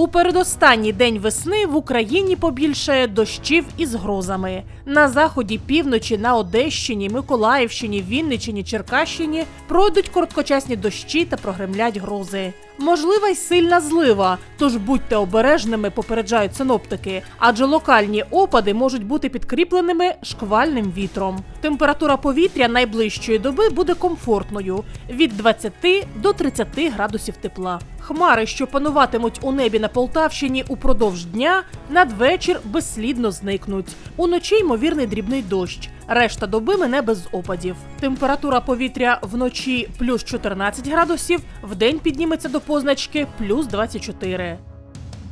У передостанній день весни в Україні побільшає дощів із грозами. На заході, півночі, на Одещині, Миколаївщині, Вінниччині, Черкащині пройдуть короткочасні дощі та прогремлять грози. Можлива й сильна злива, тож будьте обережними, попереджають синоптики, адже локальні опади можуть бути підкріпленими шквальним вітром. Температура повітря найближчої доби буде комфортною від 20 до 30 градусів тепла. Хмари, що пануватимуть у небі на Полтавщині упродовж дня, надвечір безслідно зникнуть. Уночі ймовірний дрібний дощ. Решта доби мене без опадів. Температура повітря вночі плюс 14 градусів, вдень підніметься до позначки плюс 24.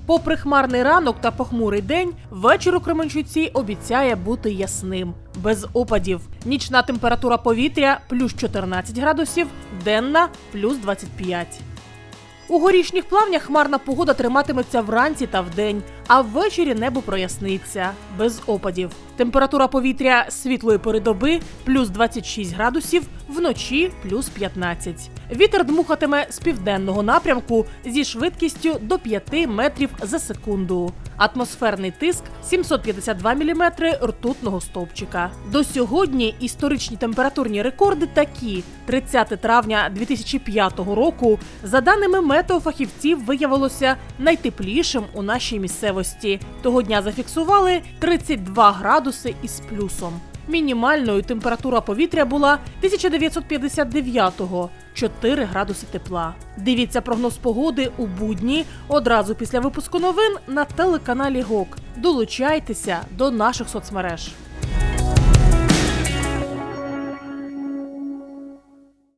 Попри хмарний ранок та похмурий день, вечір у Кременчуці обіцяє бути ясним, без опадів. Нічна температура повітря плюс 14 градусів, денна плюс 25. У горішніх плавнях хмарна погода триматиметься вранці та вдень, а ввечері небо проясниться без опадів. Температура повітря світлої пори доби плюс 26 градусів, вночі плюс 15. Вітер дмухатиме з південного напрямку зі швидкістю до 5 метрів за секунду. Атмосферний тиск 752 мм ртутного стовпчика. До сьогодні історичні температурні рекорди такі: 30 травня 2005 року, за даними метеофахівців, виявилося найтеплішим у нашій місцевості. Того дня зафіксували 32 градуси із плюсом. Мінімальною температура повітря була 1959-го – 4 градуси тепла. Дивіться прогноз погоди у будні одразу після випуску новин на телеканалі ГОК. Долучайтеся до наших соцмереж.